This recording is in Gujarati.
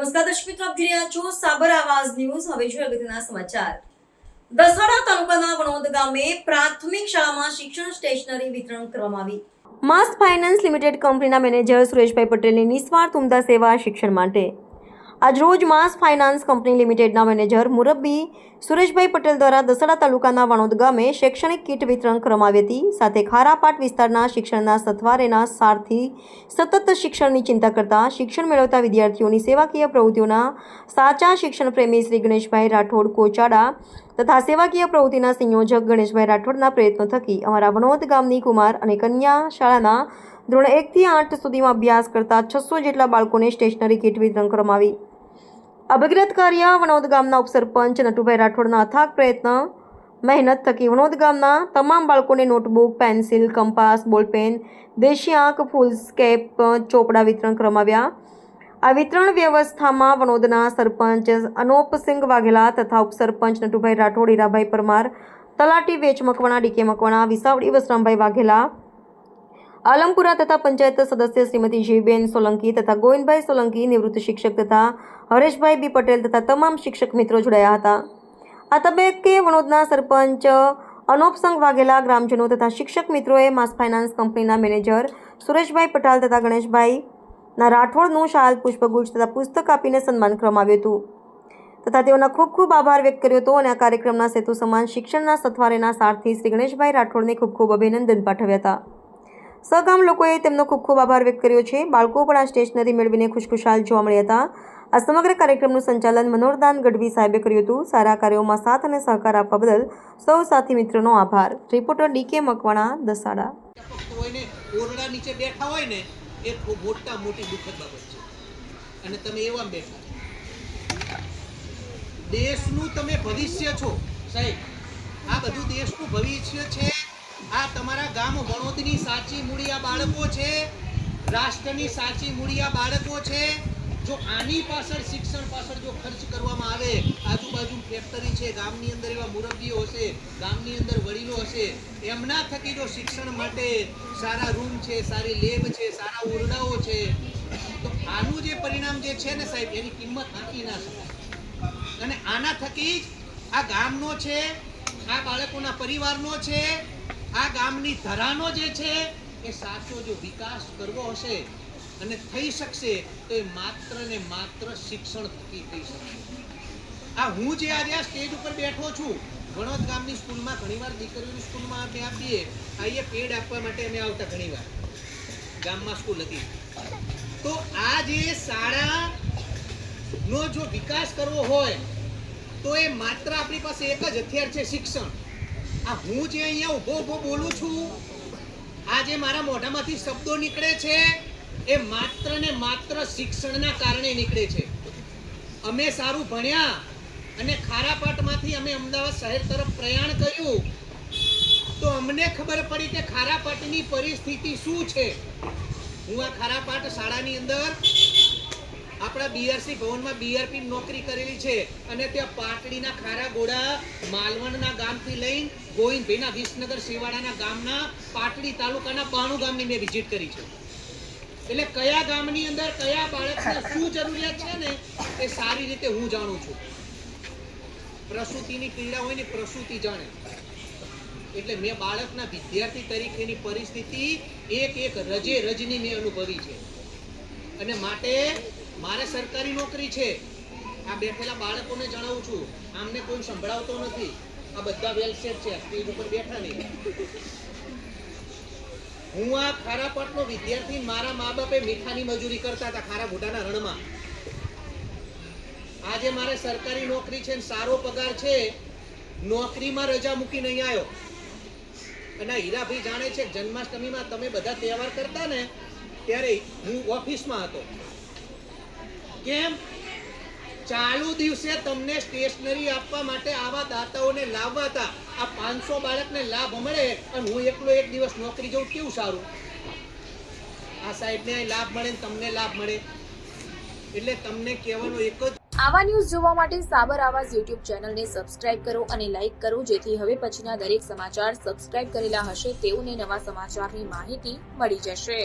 દર્શક મિત્રો, આપ જોઈ રહ્યા છો સાબર આવાજ ન્યૂઝ. હવે જોઈએ અગત્યના સમાચાર. દસવાડા તાલુકાના વણોદ ગામે પ્રાથમિક શાળામાં શિક્ષણ સ્ટેશનરી વિતરણ કરવામાં આવી. માસ ફાઇનાન્સ લિમિટેડ કંપનીના મેનેજર સુરેશભાઈ પટેલની નિસ્વાર્થ ઉમદા સેવા શિક્ષણ માટે. આજરોજ માસ ફાઇનાન્સ કંપની લિમિટેડના મેનેજર મુરબ્બી સુરેશભાઈ પટેલ દ્વારા દસડા તાલુકાના વણોદ ગામે શૈક્ષણિક કીટ વિતરણ કરવામાં હતી. સાથે ખારાપાટ વિસ્તારના શિક્ષણના સથવારેના સારથી સતત શિક્ષણની ચિંતા કરતા શિક્ષણ મેળવતા વિદ્યાર્થીઓની સેવાકીય પ્રવૃત્તિઓના સાચા શિક્ષણ પ્રેમી શ્રી ગણેશભાઈ રાઠોડ કોચાડા તથા સેવાકીય પ્રવૃત્તિના સંયોજક ગણેશભાઈ રાઠોડના પ્રયત્નો થકી અમારા વણોદ ગામની કુમાર અને કન્યા શાળાના ધોરણ એકથી આઠ સુધીમાં અભ્યાસ કરતા છસો જેટલા બાળકોને સ્ટેશનરી કીટ વિતરણ કરવામાં આવી. અભિગ્રત કાર્ય વણોદ ગામના ઉપસરપંચ નટુભાઈ રાઠોડના અથાગ પ્રયત્ન, મહેનત થકી વણોદ ગામના તમામ બાળકોને નોટબુક, પેન્સિલ, કંપાસ, બોલપેન, દેશી આંક ફૂલ સ્કેપ ચોપડા વિતરણ કરવામાં આ વિતરણ વ્યવસ્થામાં વણોદના સરપંચ અનોપસિંહ વાઘેલા તથા ઉપસરપંચ નટુભાઈ રાઠોડ, હીરાભાઈ પરમાર, તલાટી વેચ મકવાણા ડીકે મકવાણા, વિસાવડી વસરામભાઈ વાઘેલા આલમપુરા તથા પંચાયત સદસ્ય શ્રીમતી જીબેન સોલંકી તથા ગોવિંદભાઈ સોલંકી, નિવૃત્ત શિક્ષક તથા હરેશભાઈ બી પટેલ તથા તમામ શિક્ષક મિત્રો જોડાયા હતા. આ તબક્કે વણોદના સરપંચ અનોપસંગ વાઘેલા, ગ્રામજનો તથા શિક્ષક મિત્રોએ માસ ફાઇનાન્સ કંપનીના મેનેજર સુરેશભાઈ પટાલ તથા ગણેશભાઈના રાઠોડનું શાલ, પુષ્પગુચ્છ તથા પુસ્તક આપીને સન્માન કરવામાં હતું. તથા તેઓના ખૂબ ખૂબ આભાર વ્યક્ત કર્યો હતો અને આ કાર્યક્રમના સેતુ સમાન શિક્ષણના સથવારેના સારથી શ્રી ગણેશભાઈ રાઠોડને ખૂબ ખૂબ અભિનંદન પાઠવ્યા હતા. સગામ લોકોએ તેમનો ખૂબ ખૂબ આભાર વ્યક્ત કર્યો છે. બાળકો પણ આ સ્ટેશનરી મેળવીને ખુશખુશાલ જોવા મળ્યા હતા. આ સમગ્ર કાર્યક્રમનું સંચાલન મનોરદાન ગઢવી સાહેબે કર્યું હતું. સારા કાર્યોમાં સાથ અને સહકાર આપવા બદલ સૌ સાથી મિત્રોનો આભાર. Reporter DK Makwana, Dasada. નીચે બેઠા હોય ને, એ ખૂબ મોટા મોટી દુઃખદ બાબત છે. અને તમે એવા બેઠા દેશનું તમે ભવિષ્ય છો, સાહેબ. આ બધું દેશનું ભવિષ્ય છે. આ તમારા ગામ વણોદની સાચી મૂડી આ બાળકો છે, રાષ્ટ્રની સાચી મૂડી આ બાળકો છે. જો આની પાછળ શિક્ષણ પાછળ જો ખર્ચ કરવામાં આવે, આજુબાજુ ફેક્ટરી છે, ગામની અંદર એવા મુરબ્બીઓ હશે, ગામની અંદર વડીલો હશે, એમના થકી જો શિક્ષણ માટે સારા રૂમ છે, સારી લેબ છે, સારા ઓરડાઓ છે, તો આનું જે પરિણામ જે છે ને સાહેબ, એની કિંમત આંકી ના શકાય અને આના થકી જ આ ગામનો છે, આ બાળકોના પરિવારનો છે આ ગામની ધરાનો જે છે, એ સાચો જો વિકાસ કરવો હશે અને થઈ શકશે, તો એ માત્ર ને માત્ર શિક્ષણ થકી થઈ શકશે. આ હું જે આજે આ સ્ટેજ ઉપર બેઠો છું, વણોદ ગામની સ્કૂલમાં ઘણીવાર દીકરીઓની સ્કૂલમાં અમે આપીએ આઈએ પેડ આપવા માટે અમે આવતા ઘણીવાર. ગામમાં સ્કૂલ હતી. તો આ જે શાળા નો જો વિકાસ કરવો હોય, તો એ માત્ર આપણી પાસે એક જ હથિયાર છે શિક્ષણ. આ હું જે અહીંયા ઊભો ઊભો બોલું છું, આ જે મારા મોઢામાંથી શબ્દો નીકળે છે, એ માત્ર ને માત્ર શિક્ષણના કારણે નીકળે છે. અમે સારું ભણ્યા અને ખારાપાટમાંથી અમે અમદાવાદ શહેર તરફ પ્રયાણ કર્યું, તો અમને ખબર પડી કે ખારાપાટની પરિસ્થિતિ શું છે. હું આ ખારાપાટ શાળાની અંદર આપણા બીઆરસી ભવનમાં બીઆરપી નોકરી કરેલી છે અને ત્યાં પાટડીના ખારા ગોડા માલવણના ગામથી લઈને ગોવિંદભાઈના વિસનગર શિવાડાના ગામના પાટડી તાલુકાના બાણું ગામની મેં વિઝિટ કરી છે. એટલે કયા ગામની અંદર કયા બાળકને શું જરૂરિયાત છે ને એ સારી રીતે હું જાણું છું. પ્રસૂતિની પીડા હોય ને પ્રસૂતિ જાણે. એટલે મેં બાળકના વિદ્યાર્થી તરીકેની પરિસ્થિતિ એક એક રજે રજની મેં અનુભવી છે. અને માટે મારે સરકારી નોકરી છે. આ બેઠેલા બાળકોને જણાવું છું. આમને કોઈ સંભળાવતો નથી. આ બધા વેલસેટ છે. સ્ટેજ ઉપર બેઠા નહીં. હું આ ખારાપટનો વિદ્યાર્થી મારા મા બાપે મીઠાની મજૂરી કરતા હતા ખારા મોઢાના રણમાં. આજે મારે સરકારી નોકરી છે સારો પગાર છે. નોકરીમાં રજા મૂકી નહીં આવ્યો. અને હીરાભાઈ જાણે છે જન્માષ્ટમીમાં તમે બધા તહેવાર કરતા ને, ત્યારે હું ઓફિસમાં હતો. કેમ? ચાલુ દિવસે તમને સ્ટેશનરી આપવા માટે આવા દાતાઓને લાવવા હતા. આ પાંચસો બાળકને લાભ મળે અને હું એકલો એક દિવસ નોકરી જઉં કેવું સારું? આ સાહેબને લાભ મળે તમને લાભ મળે. એટલે તમને કહેવાનો એક જ આવા ન્યૂઝ જોવા માટે સાબર આવાજ યુટ્યુબ ચેનલને સબસ્ક્રાઇબ કરો અને લાઇક કરો, જેથી હવે પછીના દરેક સમાચાર સબસ્ક્રાઇબ કરેલા હશે તેઓને નવા સમાચારની માહિતી મળી જશે.